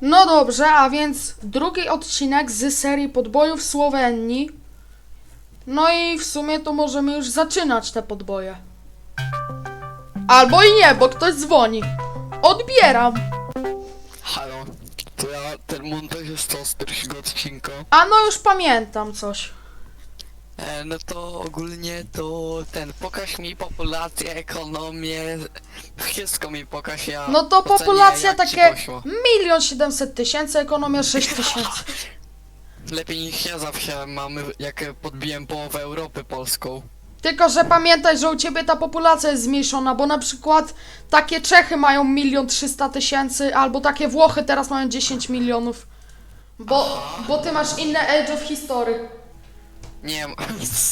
No dobrze, a więc drugi odcinek z serii podbojów Słowenii. No i w sumie to możemy już zaczynać te podboje. Albo i nie, bo ktoś dzwoni. Odbieram. Halo, to ja ten montażysta z pierwszego odcinka. A no już pamiętam coś. E, no to ogólnie to ten, pokaż mi populację, ekonomię, wszystko mi pokaż ja. No to ocenię, populacja jak ci takie poszło. milion siedemset tysięcy, ekonomia sześć tysięcy. Lepiej niż ja zawsze mamy, jak podbiłem połowę Europy polską. Tylko, że pamiętaj, że u ciebie ta populacja jest zmniejszona, bo na przykład takie Czechy mają milion trzysta tysięcy, albo takie Włochy teraz mają 10 milionów. Bo, bo ty masz inne Age of History. Nie,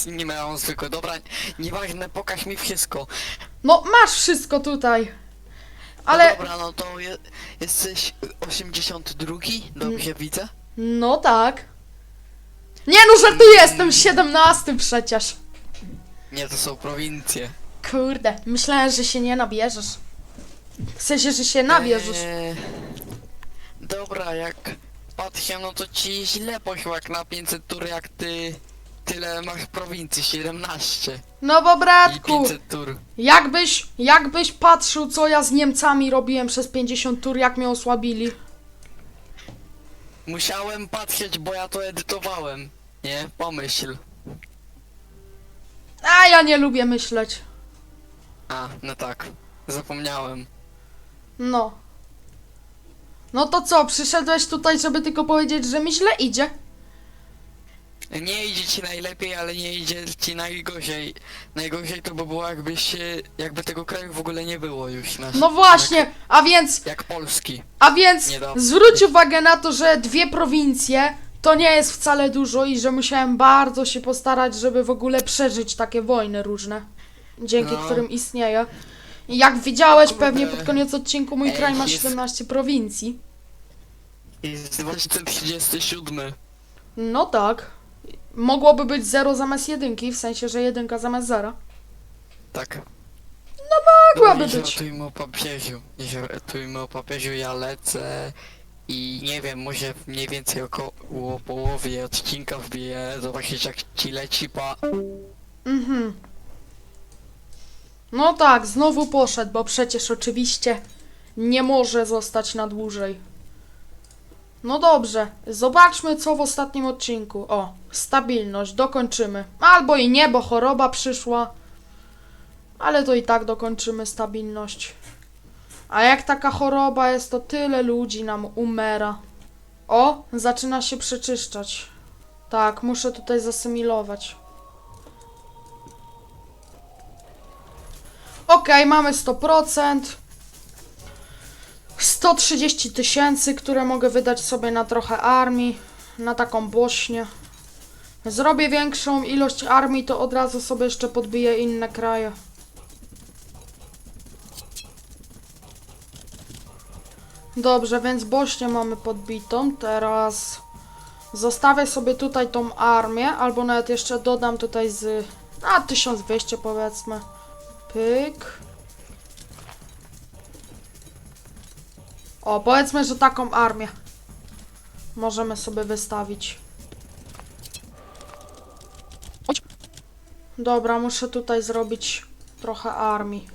nie miałem zwykłe. Dobra, nieważne, pokaż mi wszystko. No, masz wszystko tutaj. Ale... Ale, No dobra, no to je, jesteś 82? Dobrze widzę? no tak. Nie no, żartuję, jestem 17 przecież. Nie, to są prowincje. Kurde, myślałem, że się nie nabierzesz. W sensie, że się nabierzesz. Eee, dobra, jak patrzę, no to ci źle poszło jak na 500 tur, jak ty tyle masz prowincji, 17 No bo i bratku, 500 tur. jakbyś, jakbyś patrzył, co ja z Niemcami robiłem przez 50 tur, jak mnie osłabili. Musiałem patrzeć, bo ja to edytowałem. Nie, pomyśl. A ja nie lubię myśleć. A, no tak, zapomniałem. No. No to co, przyszedłeś tutaj, żeby tylko powiedzieć, że mi źle idzie? Nie idzie ci najlepiej, ale nie idzie ci najgorzej. Najgorzej to by było jakby się, jakby tego kraju w ogóle nie było już na, No właśnie, a więc, Jak Polski. a więc Nie da- zwróć uwagę na to, że dwie prowincje to nie jest wcale dużo i że musiałem bardzo się postarać, żeby w ogóle przeżyć takie wojny różne, dzięki No. którym istnieje. I jak widziałeś Kurde. pewnie pod koniec odcinku, mój Ej, kraj ma jest- 17 prowincji. Jest 2037. No tak. Mogłoby być 0 zamiast jedynki, w sensie, że jedynka zamiast zera. Tak. Mogłaby nie być. żartujmy o papieżu. Nie żartujmy o papieżu, ja lecę i nie wiem, może mniej więcej około połowie odcinka wbiję, zobaczyć jak ci leci pa... Mhm. No tak, znowu poszedł, bo przecież oczywiście nie może zostać na dłużej. No dobrze, zobaczmy co w ostatnim odcinku. O, stabilność, dokończymy. Albo i nie, bo choroba przyszła. Ale to i tak dokończymy stabilność. A jak taka choroba jest, to tyle ludzi nam umiera. O, zaczyna się przeczyszczać. Tak, muszę tutaj zasymilować. Okej, mamy 100%. 130 tysięcy, które mogę wydać sobie na trochę armii, na taką Bośnię. Zrobię większą ilość armii, to od razu sobie jeszcze podbiję inne kraje. Dobrze, więc Bośnię mamy podbitą. Teraz zostawię sobie tutaj tą armię, albo nawet jeszcze dodam tutaj z... A, 1200 powiedzmy. Pyk. O, powiedzmy, że taką armię możemy sobie wystawić. Dobra, muszę tutaj zrobić trochę armii.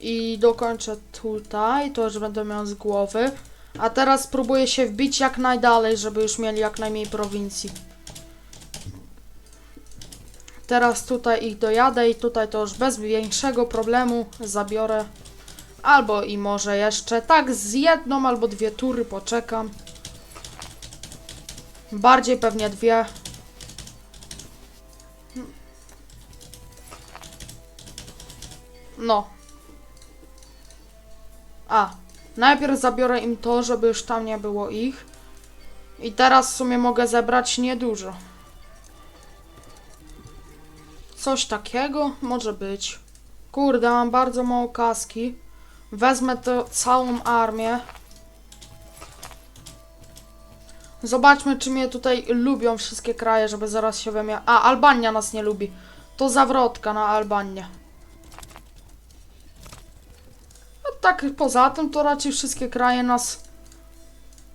I dokończę tutaj, to już będę miał z głowy. A teraz spróbuję się wbić jak najdalej, żeby już mieli jak najmniej prowincji. Teraz tutaj ich dojadę i tutaj to już bez większego problemu zabiorę. Albo i może jeszcze tak z jedną albo dwie tury poczekam. Bardziej pewnie dwie. No. A, najpierw zabiorę im to, żeby już tam nie było ich. I teraz w sumie mogę zebrać niedużo. Coś takiego może być. Kurde, mam bardzo mało kaski. Wezmę tę całą armię. Zobaczmy, czy mnie tutaj lubią wszystkie kraje, żeby zaraz się wymia... A, Albania nas nie lubi. To zawrotka na Albanię. No tak poza tym to raczej wszystkie kraje nas...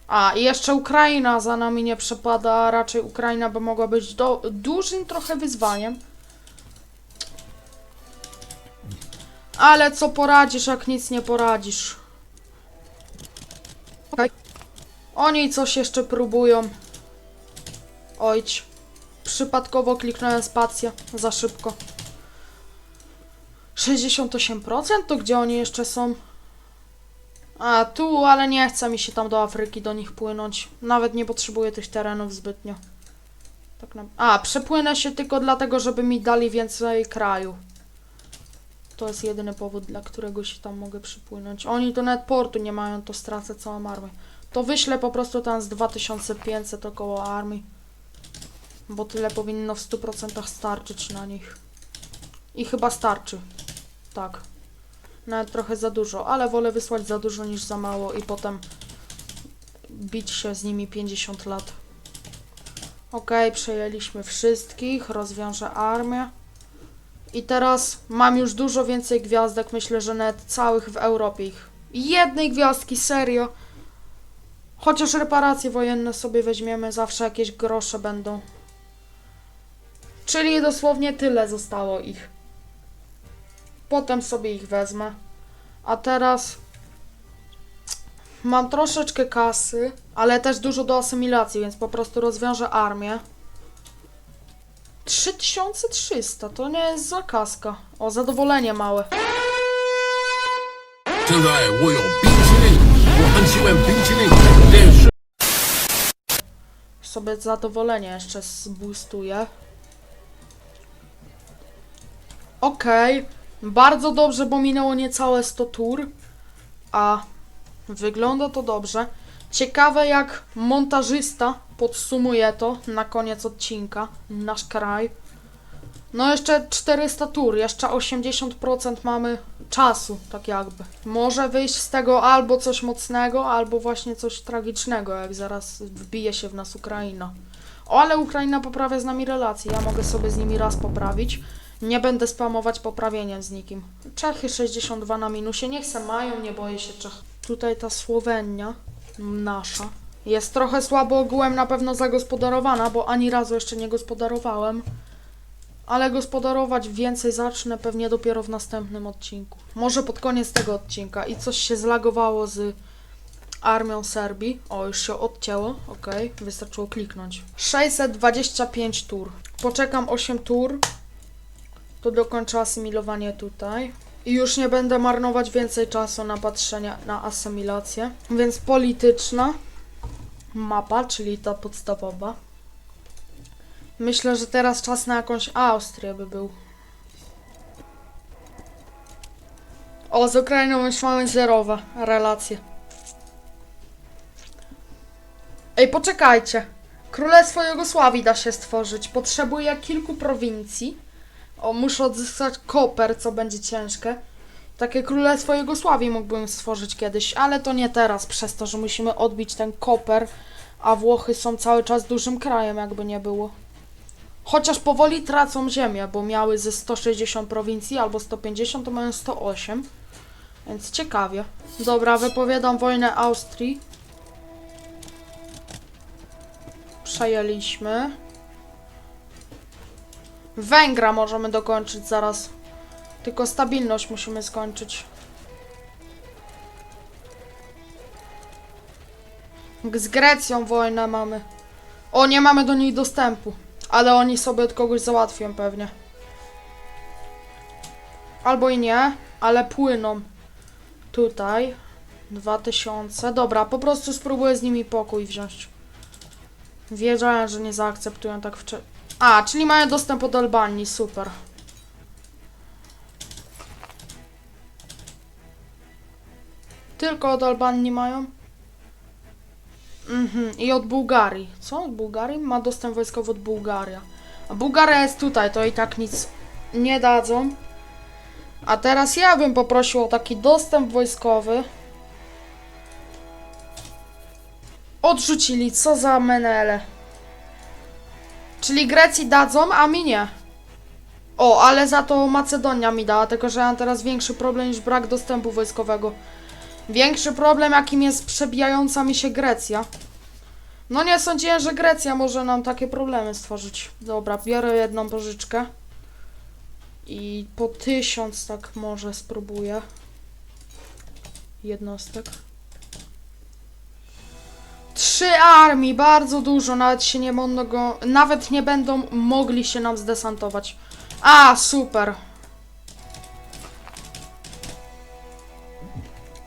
A, i jeszcze Ukraina za nami nie przepada, a raczej Ukraina by mogła być do, dużym trochę wyzwaniem. Ale co poradzisz, jak nic nie poradzisz? Okej. Oni coś jeszcze próbują. Ojć. Przypadkowo kliknąłem spację. Za szybko. 68% to gdzie oni jeszcze są? A, tu, ale nie chce mi się tam do Afryki do nich płynąć. Nawet nie potrzebuję tych terenów zbytnio. Tak na... A, przepłynę się tylko dlatego, żeby mi dali więcej kraju. To jest jedyny powód, dla którego się tam mogę przypłynąć. Oni to nawet portu nie mają, to stracę całą armię. To wyślę po prostu tam z 2500 około armii. Bo tyle powinno w 100% starczyć na nich. I chyba starczy. Tak. Nawet trochę za dużo, ale wolę wysłać za dużo niż za mało i potem bić się z nimi 50 lat. Okej, przejęliśmy wszystkich, rozwiążę armię. I teraz mam już dużo więcej gwiazdek, myślę, że nawet całych w Europie ich. Jednej gwiazdki, serio. Chociaż reparacje wojenne sobie weźmiemy, zawsze jakieś grosze będą. Czyli dosłownie tyle zostało ich. Potem sobie ich wezmę. A teraz mam troszeczkę kasy, ale też dużo do asymilacji, więc po prostu rozwiążę armię. 3300, to nie jest zła kaska. O, zadowolenie małe. Sobie zadowolenie jeszcze zboostuję. Okej, okay. bardzo dobrze, bo minęło niecałe 100 tur. A wygląda to dobrze. Ciekawe jak montażysta podsumuje to na koniec odcinka. Nasz kraj. No jeszcze 400 tur, jeszcze 80% mamy czasu, tak jakby. Może wyjść z tego albo coś mocnego, albo właśnie coś tragicznego, jak zaraz wbije się w nas Ukraina. O, ale Ukraina poprawia z nami relacje, ja mogę sobie z nimi raz poprawić. Nie będę spamować poprawieniem z nikim. Czechy 62 na minusie, niech se mają, nie boję się Czech. Tutaj ta Słowenia, nasza, jest trochę słabo ogółem na pewno zagospodarowana, bo ani razu jeszcze nie gospodarowałem. Ale gospodarować więcej zacznę pewnie dopiero w następnym odcinku. Może pod koniec tego odcinka. I coś się zlagowało z armią Serbii. O, już się odcięło. Ok, wystarczyło kliknąć. 625 tur. Poczekam 8 tur. To dokończę asymilowanie tutaj. I już nie będę marnować więcej czasu na patrzenie na asymilację. Więc polityczna mapa, czyli ta podstawowa. Myślę, że teraz czas na jakąś Austrię by był. O, z Ukrainą już mamy zerowe relacje. Ej, poczekajcie. Królestwo Jugosławii da się stworzyć. Potrzebuję kilku prowincji. O, muszę odzyskać koper, co będzie ciężkie. Takie Królestwo Jugosławii mógłbym stworzyć kiedyś, ale to nie teraz, przez to, że musimy odbić ten koper, a Włochy są cały czas dużym krajem, jakby nie było. Chociaż powoli tracą ziemię, bo miały ze 160 prowincji albo 150, to mają 108. Więc ciekawie. Dobra, wypowiadam wojnę Austrii. Przejęliśmy. Węgra możemy dokończyć zaraz. Tylko stabilność musimy skończyć. Z Grecją wojnę mamy. O, nie mamy do niej dostępu. Ale oni sobie od kogoś załatwią pewnie. Albo i nie, ale płyną. Tutaj. 2000. Dobra, po prostu spróbuję z nimi pokój wziąć. Wiedziałem, że nie zaakceptują tak wcześnie. A, czyli mają dostęp od Albanii, super. Tylko od Albanii mają? Mhm, i od Bułgarii. Co? Od Bułgarii? Ma dostęp wojskowy od Bułgaria. A Bułgaria jest tutaj, to i tak nic nie dadzą. A teraz ja bym poprosił o taki dostęp wojskowy. Odrzucili, co za menele. Czyli Grecji dadzą, a mi nie. O, ale za to Macedonia mi dała, tylko że ja mam teraz większy problem niż brak dostępu wojskowego. Większy problem, jakim jest przebijająca mi się Grecja. No nie sądziłem, że Grecja może nam takie problemy stworzyć. Dobra, biorę jedną pożyczkę. I po tysiąc tak może spróbuję. Jednostek. Trzy armii, bardzo dużo, nawet się nie mogą, nawet nie będą mogli się nam zdesantować. A, super.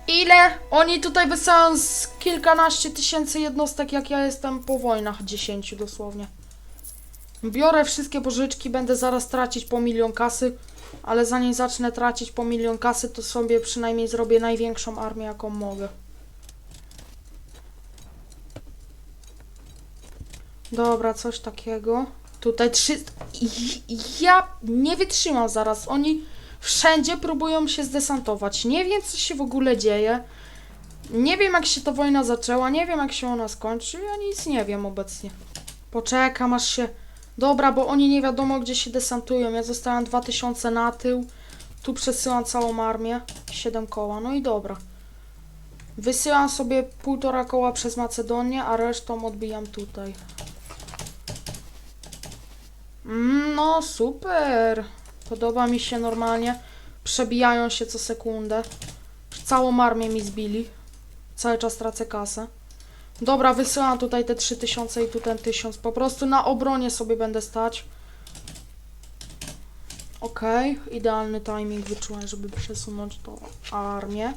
Ile? Oni tutaj wysyłają z kilkanaście tysięcy jednostek, jak ja jestem po wojnach, dziesięciu dosłownie. Biorę wszystkie pożyczki, będę zaraz tracić po milion kasy, ale zanim zacznę tracić po milion kasy, to sobie przynajmniej zrobię największą armię, jaką mogę. Dobra, coś takiego. Tutaj trzy... Ja nie wytrzymam zaraz. Oni wszędzie próbują się zdesantować. Nie wiem, co się w ogóle dzieje. Nie wiem, jak się ta wojna zaczęła. Nie wiem, jak się ona skończy. Ja nic nie wiem obecnie. Poczekam, aż się... Dobra, bo oni nie wiadomo, gdzie się desantują. Ja zostałem 2000 na tył. Tu przesyłam całą armię. 7 koła. No i dobra. Wysyłam sobie półtora koła przez Macedonię, a resztą odbijam tutaj. Mm, No, super. Podoba mi się normalnie. Przebijają się co sekundę. Całą armię mi zbili. Cały czas tracę kasę. Dobra, wysyłam tutaj te 3000 i tu ten 1000. Po prostu na obronie sobie będę stać. Okej, idealny timing wyczułem, żeby przesunąć tą armię.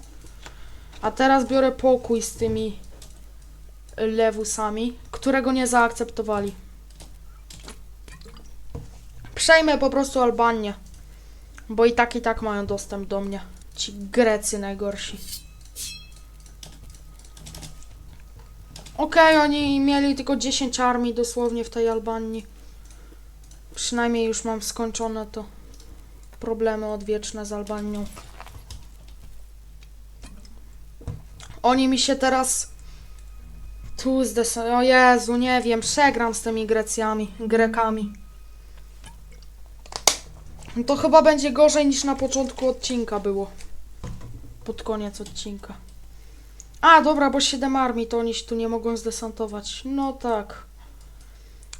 A teraz biorę pokój z tymi lewusami, którego nie zaakceptowali. Przejmę po prostu Albanię. Bo i tak i tak mają dostęp do mnie. Ci Grecy najgorsi. Okej, oni mieli tylko 10 armii dosłownie w tej Albanii. Przynajmniej już mam skończone to problemy odwieczne z Albanią. Oni mi się teraz tu zdesantują. O Jezu, nie wiem, przegram z tymi Grecjami, Grekami. To chyba będzie gorzej niż na początku odcinka było. Pod koniec odcinka. A, dobra, bo 7 armii to oni się tu nie mogą zdesantować. No tak.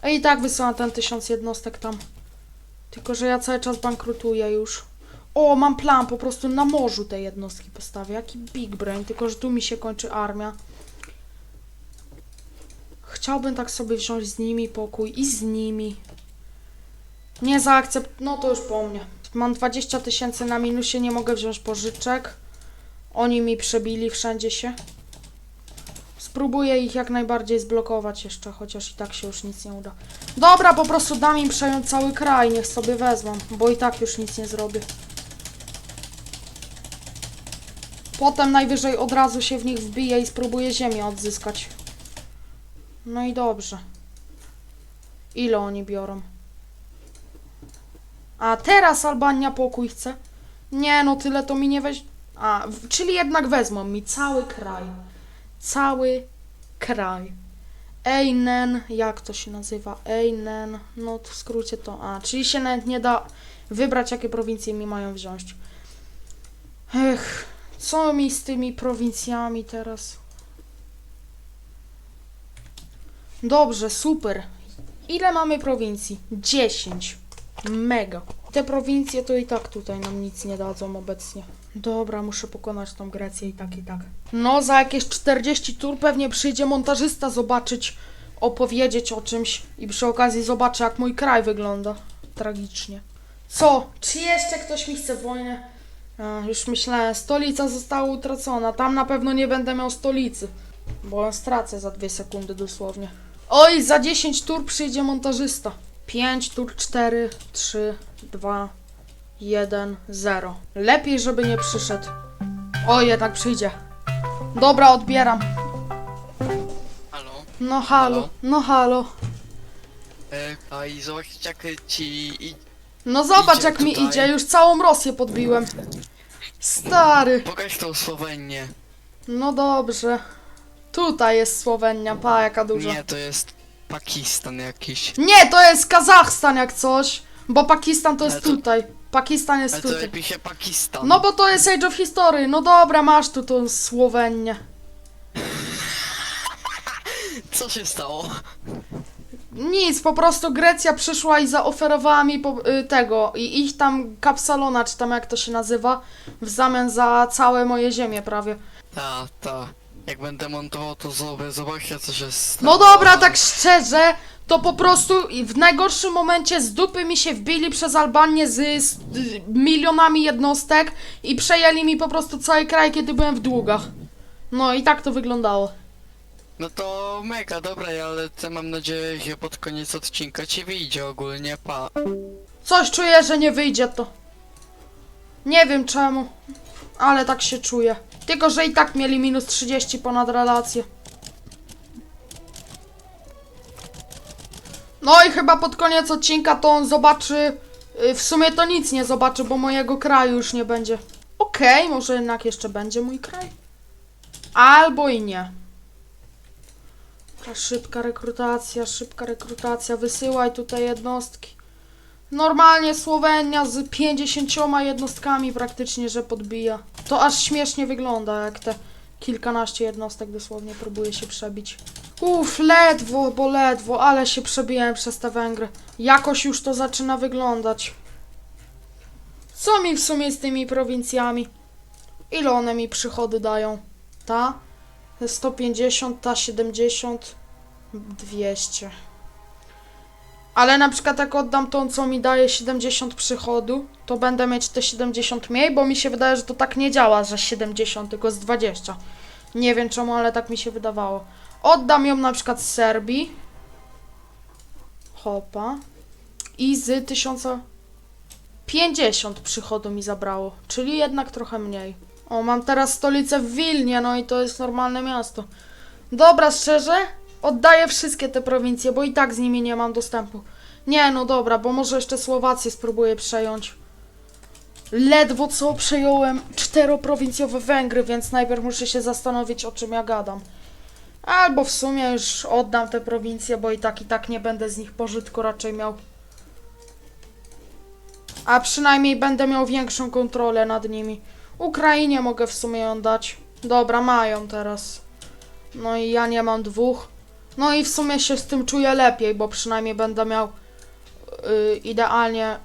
A i tak wysyłam ten 1000 jednostek tam. Tylko, że ja cały czas bankrutuję już. O, mam plan, po prostu na morzu te jednostki postawię. Jaki big brain, tylko że tu mi się kończy armia. Chciałbym tak sobie wziąć z nimi pokój i z nimi. Nie zaakcept... No to już po mnie. Mam 20 tysięcy na minusie, nie mogę wziąć pożyczek. Oni mi przebili wszędzie się. Spróbuję ich jak najbardziej zblokować jeszcze, chociaż i tak się już nic nie uda. Dobra, po prostu dam im przejąć cały kraj, niech sobie wezmą, bo i tak już nic nie zrobię. Potem najwyżej od razu się w nich wbiję i spróbuję ziemię odzyskać. No i dobrze. Ile oni biorą? A teraz Albania pokój chce? Nie, no tyle to mi nie weź... A, czyli jednak wezmą mi cały kraj. Cały kraj. Einen, jak to się nazywa? Einen, no w skrócie to A. Czyli się nawet nie da wybrać, jakie prowincje mi mają wziąć. Ech, co mi z tymi prowincjami teraz? Dobrze, super. Ile mamy prowincji? 10. Mega. Te prowincje to i tak tutaj nam nic nie dadzą obecnie. Dobra, muszę pokonać tą Grecję i tak i tak. No, za jakieś 40 tur pewnie przyjdzie montażysta zobaczyć, opowiedzieć o czymś i przy okazji zobaczy jak mój kraj wygląda. Tragicznie. Co? Czy jeszcze ktoś mi chce wojnę? A, już myślałem, stolica została utracona. Tam na pewno nie będę miał stolicy. Bo ją stracę za dwie sekundy dosłownie. Oj, za 10 tur przyjdzie montażysta. 5 tur 4, 3, 2, 1, 0. Lepiej, żeby nie przyszedł. O, jednak przyjdzie. Dobra, odbieram. Halo? No halo, Halo? no halo. E, a i zobacz jak ci... I... No zobacz Idzie jak mi tutaj. idzie, już całą Rosję podbiłem. Stary. Pokaż tą Słowenię. No dobrze. Tutaj jest Słowenia, pa jaka duża. Nie, to jest Pakistan jakiś. Nie, to jest Kazachstan jak coś. Bo Pakistan to jest Ale to- tutaj. Pakistan jest Ale to tutaj. pisze Pakistan. No bo to jest Age of History. No dobra, masz tu tą Słowenię. Co się stało? Nic, po prostu Grecja przyszła i zaoferowała mi po, y, tego i ich tam kapsalona, czy tam jak to się nazywa, w zamian za całe moje ziemię prawie. Ta, ta. Jak będę montował to zobaczcie co się stało. No dobra, tak szczerze, to po prostu w najgorszym momencie z dupy mi się wbili przez Albanię z, z milionami jednostek i przejęli mi po prostu cały kraj, kiedy byłem w długach. No i tak to wyglądało. No to mega, dobra, ja lecę, mam nadzieję, że pod koniec odcinka ci wyjdzie ogólnie, pa. Coś czuję, że nie wyjdzie to. Nie wiem czemu, ale tak się czuję. Tylko, że i tak mieli minus 30 ponad relację. No i chyba pod koniec odcinka to on zobaczy. y, W sumie to nic nie zobaczy, bo mojego kraju już nie będzie. Okej, może jednak jeszcze będzie mój kraj. Albo i nie. Szybka rekrutacja, szybka rekrutacja. Wysyłaj tutaj jednostki. Normalnie Słowenia z 50 jednostkami praktycznie, że podbija. To aż śmiesznie wygląda, jak te kilkanaście jednostek dosłownie próbuje się przebić. Uff, ledwo, bo ledwo, ale się przebiłem przez te Węgry. Jakoś już to zaczyna wyglądać. Co mi w sumie z tymi prowincjami? Ile one mi przychody dają? Ta? 150, ta 70, 200. Ale na przykład jak oddam tą, co mi daje 70 przychodu, to będę mieć te 70 mniej, bo mi się wydaje, że to tak nie działa, że 70, tylko z 20. Nie wiem czemu, ale tak mi się wydawało. Oddam ją na przykład z Serbii. Hopa. I z 1050 przychodu mi zabrało, czyli jednak trochę mniej. O, mam teraz stolicę w Wilnie, no i to jest normalne miasto. Dobra, szczerze, oddaję wszystkie te prowincje, bo i tak z nimi nie mam dostępu. Nie, no dobra, bo może jeszcze Słowację spróbuję przejąć. Ledwo co przejąłem czteroprowincjowe Węgry, więc najpierw muszę się zastanowić, o czym ja gadam. Albo w sumie już oddam te prowincje, bo i tak i tak nie będę z nich pożytku raczej miał. A przynajmniej będę miał większą kontrolę nad nimi. Ukrainie mogę w sumie ją dać. Dobra, mają teraz. No i ja nie mam dwóch. No i w sumie się z tym czuję lepiej, bo przynajmniej będę miał yy, idealnie.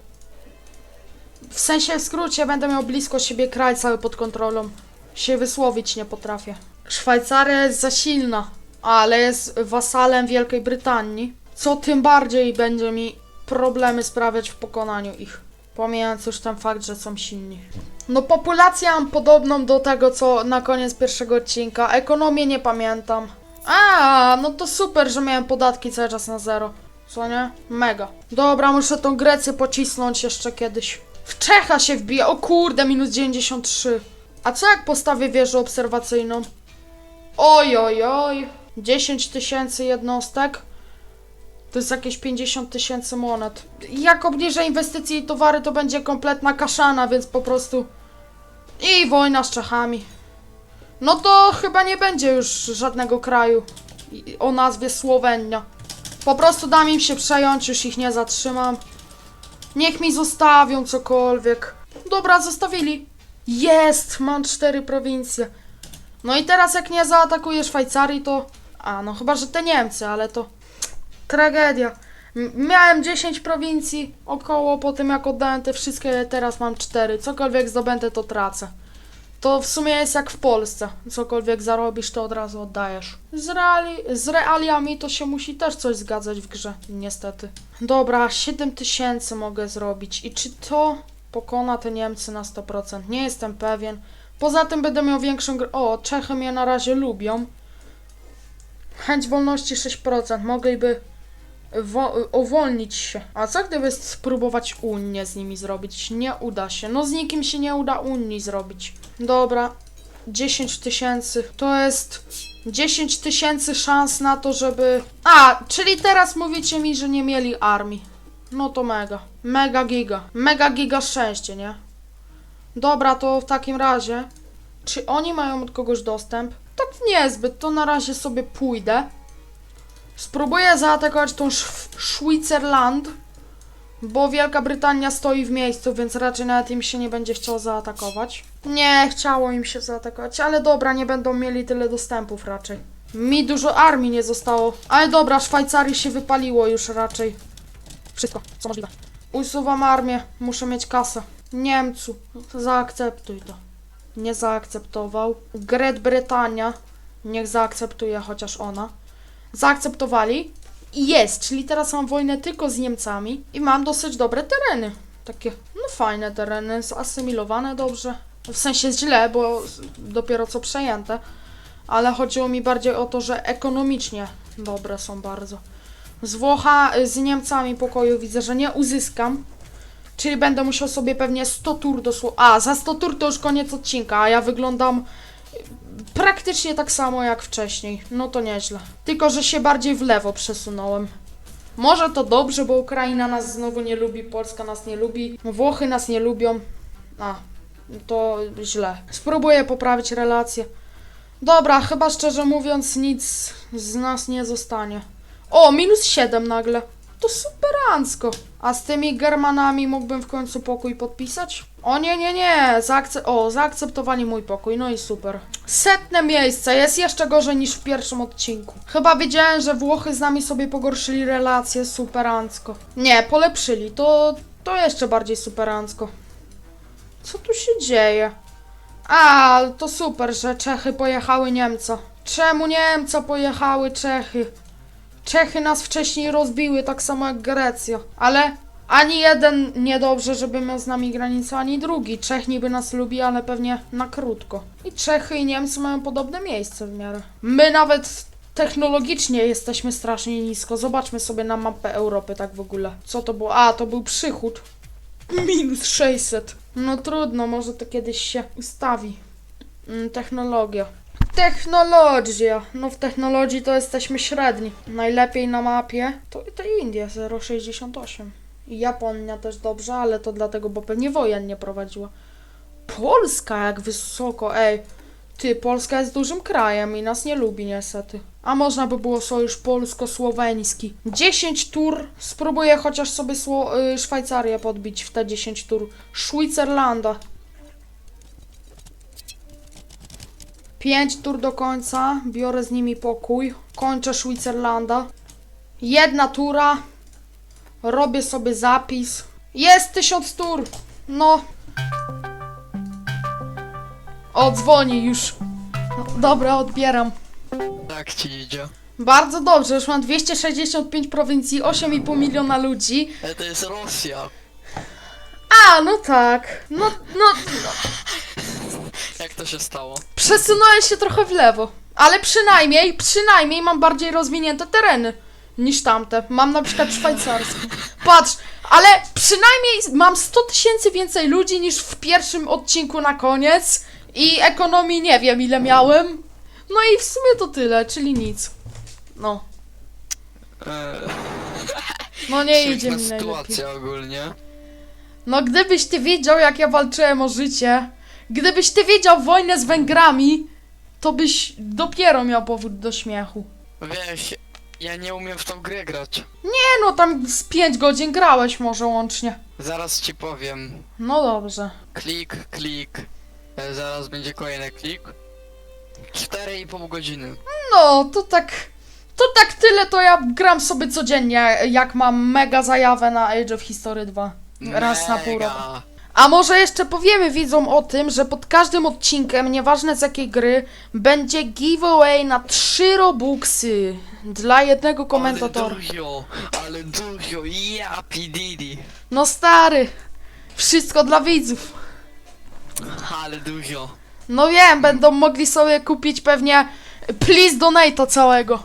W sensie w skrócie będę miał blisko siebie kraj cały pod kontrolą. Się wysłowić nie potrafię. Szwajcaria jest za silna, ale jest wasalem Wielkiej Brytanii, co tym bardziej będzie mi problemy sprawiać w pokonaniu ich. Pomijając już ten fakt, że są silni. No populację mam podobną do tego, co na koniec pierwszego odcinka. Ekonomię nie pamiętam. A, no to super, że miałem podatki cały czas na zero. Co nie? Mega. Dobra, muszę tą Grecję pocisnąć jeszcze kiedyś. W Czecha się wbija. O kurde, minus 93. A co jak postawię wieżę obserwacyjną? Oj, oj, oj. 10 tysięcy jednostek. To jest jakieś 50 tysięcy monet. Jak obniżę inwestycje i towary, to będzie kompletna kaszana, więc po prostu... I wojna z Czechami. No to chyba nie będzie już żadnego kraju o nazwie Słowenia. Po prostu dam im się przejąć, już ich nie zatrzymam. Niech mi zostawią cokolwiek. Dobra, zostawili. Jest! Mam cztery prowincje. No i teraz jak nie zaatakuję Szwajcarii, to... A, no chyba, że te Niemcy, ale to... Tragedia. Miałem 10 prowincji około po tym jak oddałem te wszystkie, teraz mam 4. Cokolwiek zdobędę, to tracę. To w sumie jest jak w Polsce. Cokolwiek zarobisz, to od razu oddajesz. Z, reali z realiami to się musi też coś zgadzać w grze, niestety. Dobra, 7000 mogę zrobić. I czy to pokona te Niemcy na 100%? Nie jestem pewien. Poza tym będę miał większą grę. O, Czechy mnie na razie lubią. Chęć wolności 6%. Mogliby wo- uwolnić się. A co gdyby spróbować Unię z nimi zrobić? Nie uda się. No z nikim się nie uda Unii zrobić. Dobra. 10 tysięcy. To jest 10 tysięcy szans na to, żeby... A, czyli teraz mówicie mi, że nie mieli armii. No to mega. Mega giga. Mega giga szczęście, nie? Dobra, to w takim razie... Czy oni mają od kogoś dostęp? Tak niezbyt, to na razie sobie pójdę. Spróbuję zaatakować tą Szw- Szwitzerland. Bo Wielka Brytania stoi w miejscu, więc raczej nawet im się nie będzie chciało zaatakować. Nie, chciało im się zaatakować, ale dobra, nie będą mieli tyle dostępów raczej. Mi dużo armii nie zostało. Ale dobra, Szwajcarii się wypaliło już raczej. Wszystko, co możliwe. Usuwam armię, muszę mieć kasę. Niemcu, zaakceptuj to. Nie zaakceptował. Great Brytania, niech zaakceptuje chociaż ona. Zaakceptowali. Jest, czyli teraz mam wojnę tylko z Niemcami i mam dosyć dobre tereny. Takie, no fajne tereny, zasymilowane dobrze. W sensie źle, bo dopiero co przejęte. Ale chodziło mi bardziej o to, że ekonomicznie dobre są bardzo. Z Włocha, z Niemcami pokoju widzę, że nie uzyskam. Czyli będę musiał sobie pewnie 100 tur dosłownie. A, za 100 tur to już koniec odcinka, a ja wyglądam praktycznie tak samo jak wcześniej. No to nieźle. Tylko, że się bardziej w lewo przesunąłem. Może to dobrze, bo Ukraina nas znowu nie lubi, Polska nas nie lubi, Włochy nas nie lubią. A, to źle. Spróbuję poprawić relacje. Dobra, chyba szczerze mówiąc nic z nas nie zostanie. O, minus 7 nagle. To superancko. A z tymi Germanami mógłbym w końcu pokój podpisać? O nie, nie, nie. Zaakce o, zaakceptowali mój pokój. No i super. Setne miejsce. Jest jeszcze gorzej niż w pierwszym odcinku. Chyba wiedziałem, że Włochy z nami sobie pogorszyli relacje. Superancko. Nie, polepszyli. To, to jeszcze bardziej superancko. Co tu się dzieje? A, to super, że Czechy pojechały Niemca. Czemu Niemca pojechały Czechy? Czechy nas wcześniej rozbiły, tak samo jak Grecja. Ale ani jeden niedobrze, żeby miał z nami granicę, ani drugi. Czech niby nas lubi, ale pewnie na krótko. I Czechy i Niemcy mają podobne miejsce w miarę. My nawet technologicznie jesteśmy strasznie nisko. Zobaczmy sobie na mapę Europy tak w ogóle. Co to było? A, to był przychód. Minus 600. No trudno, może to kiedyś się ustawi. Mm, technologia. Technologia. No w technologii to jesteśmy średni. Najlepiej na mapie to, to Indie 0,68. Japonia też dobrze, ale to dlatego, bo pewnie wojen nie prowadziła. Polska jak wysoko, ej. Ty, Polska jest dużym krajem i nas nie lubi niestety. A można by było sojusz polsko-słoweński. 10 tur. Spróbuję chociaż sobie Sło- y, Szwajcarię podbić w te 10 tur. Szwicerlanda. 5 tur do końca. Biorę z nimi pokój. Kończę Szwicerlanda. Jedna tura. Robię sobie zapis. Jest 1000 tur. No. O, dzwoni już. No, Dobra, odbieram. Tak ci idzie. Bardzo dobrze, już mam 265 prowincji, 8,5 miliona ludzi. Ale to jest Rosja. A, no tak. No, no, no. Jak to się stało? Przesunąłem się trochę w lewo. Ale przynajmniej, przynajmniej mam bardziej rozwinięte tereny niż tamte. Mam na przykład szwajcarskie. Patrz, ale przynajmniej mam 100 tysięcy więcej ludzi niż w pierwszym odcinku na koniec. I ekonomii nie wiem ile miałem. No i w sumie to tyle, czyli nic. No. Eee, No nie idzie mi najlepiej. sytuacja ogólnie. No gdybyś ty wiedział, jak ja walczyłem o życie, gdybyś ty wiedział wojnę z Węgrami, to byś dopiero miał powód do śmiechu. Wiesz, ja nie umiem w tą grę grać. Nie no, tam z 5 godzin grałeś może łącznie. Zaraz ci powiem. No dobrze. Klik, klik. E, zaraz będzie kolejny klik. 4,5 godziny. No, to tak... To tak tyle, to ja gram sobie codziennie, jak mam mega zajawę na Age of History 2. Raz na pół roku. Mega. A może jeszcze powiemy widzom o tym, że pod każdym odcinkiem, nieważne z jakiej gry, będzie giveaway na 3 robuxy dla jednego komentatora. Ale dużo, ale dużo, ja pididi. No stary, wszystko dla widzów. Ale dużo. No wiem, będą mogli sobie kupić pewnie please donate całego.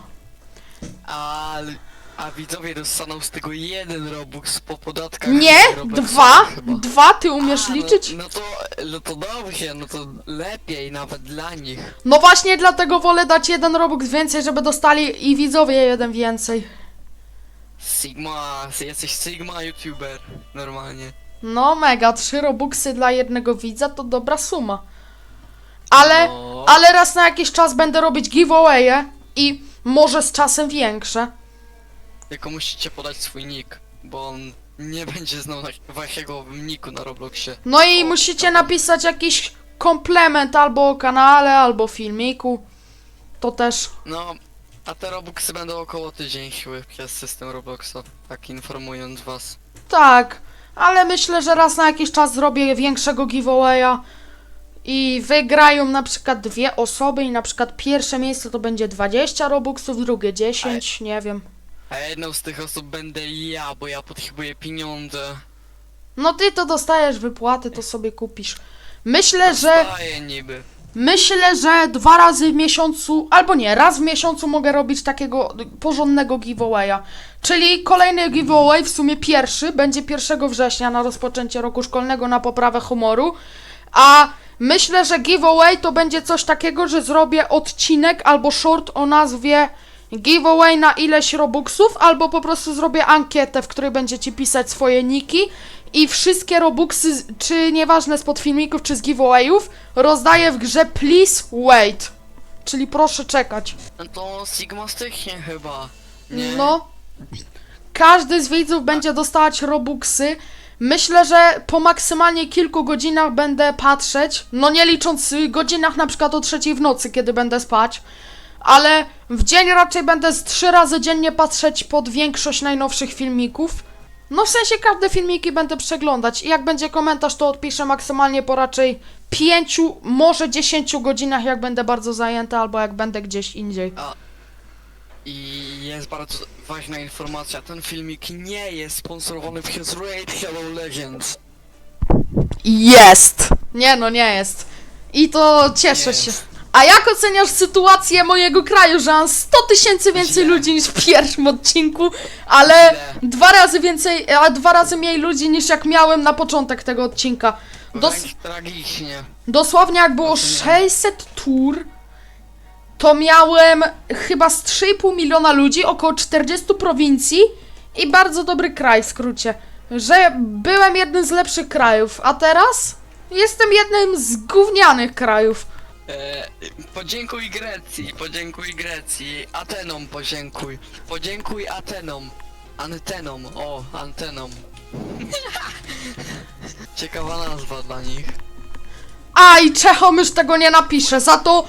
Ale... A widzowie dostaną z tego jeden robux po podatkach. Nie, dwa, chyba. dwa, ty umiesz A, liczyć? No, no to, no to dobrze, no to lepiej nawet dla nich. No właśnie dlatego wolę dać jeden robux więcej, żeby dostali i widzowie jeden więcej. Sigma, jesteś Sigma youtuber, normalnie. No mega, trzy robuxy dla jednego widza to dobra suma. Ale, No. ale raz na jakiś czas będę robić giveawaye i może z czasem większe. Tylko musicie podać swój nick, bo on nie będzie znał na- waszego niku na Robloxie. No i O, musicie napisać jakiś komplement albo o kanale, albo filmiku. To też. No, a te Robuxy będą około tydzień siły przez system Robloxa, tak informując was. Tak, ale myślę, że raz na jakiś czas zrobię większego giveawaya i wygrają na przykład dwie osoby i na przykład pierwsze miejsce to będzie 20 robuxów, drugie 10, nie wiem. A jedną z tych osób będę ja, bo ja potrzebuję pieniądze. No ty to dostajesz wypłaty, to sobie kupisz. Myślę, że Daję niby. myślę, że dwa razy w miesiącu, albo nie, raz w miesiącu mogę robić takiego porządnego giveawaya. Czyli kolejny giveaway, w sumie pierwszy, będzie 1 września na rozpoczęcie roku szkolnego na poprawę humoru. A myślę, że giveaway to będzie coś takiego, że zrobię odcinek albo short o nazwie giveaway na ileś robuxów, albo po prostu zrobię ankietę, w której będziecie pisać swoje niki i wszystkie robuxy, z- czy nieważne spod filmików, czy z giveawayów, rozdaję w grze Please Wait. Czyli proszę czekać. No to Sigma stycznie chyba. Nie? No. Każdy z widzów będzie dostawać robuxy. Myślę, że po maksymalnie kilku godzinach będę patrzeć, no nie licząc godzinach na przykład o trzeciej w nocy, kiedy będę spać, ale w dzień raczej będę z trzy razy dziennie patrzeć pod większość najnowszych filmików. No w sensie każde filmiki będę przeglądać i jak będzie komentarz, to odpiszę maksymalnie po raczej pięciu, może dziesięciu godzinach, jak będę bardzo zajęty albo jak będę gdzieś indziej. I jest bardzo ważna informacja, ten filmik nie jest sponsorowany przez Raid Shadow Legends. Jest! Nie no, nie jest. I to cieszę się. jest. A jak oceniasz sytuację mojego kraju, że mam 100 tysięcy więcej ludzi niż w pierwszym odcinku, ale dwa razy więcej, a dwa razy mniej ludzi niż jak miałem na początek tego odcinka. Dos Wręcz tragicznie. dosłownie jak było 600 tur, to miałem chyba z 3,5 miliona ludzi, około 40 prowincji i bardzo dobry kraj w skrócie. Że byłem jednym z lepszych krajów, a teraz jestem jednym z gównianych krajów. E, podziękuj Grecji, podziękuj Grecji, Atenom podziękuj, podziękuj Atenom, antenom, o, antenom. Ciekawa nazwa dla nich. A i Czechom już tego nie napiszę, za to.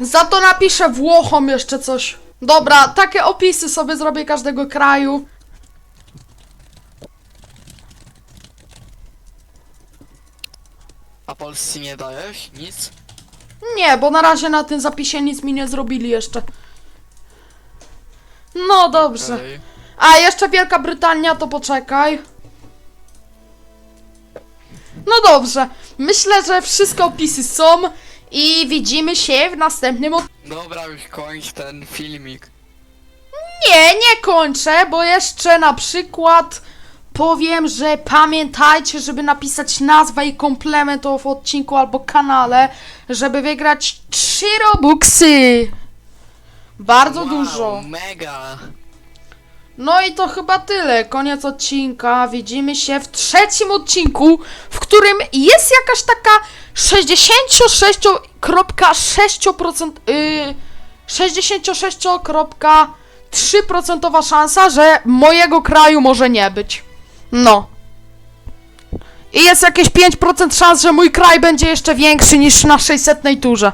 Za to napiszę Włochom jeszcze coś. Dobra, takie opisy sobie zrobię każdego kraju. A Polsce nie dajesz? Nic? Nie, bo na razie na tym zapisie nic mi nie zrobili jeszcze. No dobrze. Okej. A jeszcze Wielka Brytania, to poczekaj. No dobrze. Myślę, że wszystkie opisy są i widzimy się w następnym od... Dobra, już kończ ten filmik. Nie, nie kończę, bo jeszcze na przykład powiem, że pamiętajcie, żeby napisać nazwę i komplement w odcinku albo kanale, żeby wygrać 3 robuxy. Bardzo wow, dużo. mega. No i to chyba tyle. Koniec odcinka. Widzimy się w trzecim odcinku, w którym jest jakaś taka 66,6% yy, 66,3% szansa, że mojego kraju może nie być. No. I jest jakieś 5% szans, że mój kraj będzie jeszcze większy niż na 600 turze.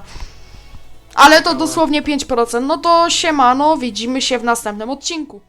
Ale to dosłownie 5%. No to siemano, widzimy się w następnym odcinku.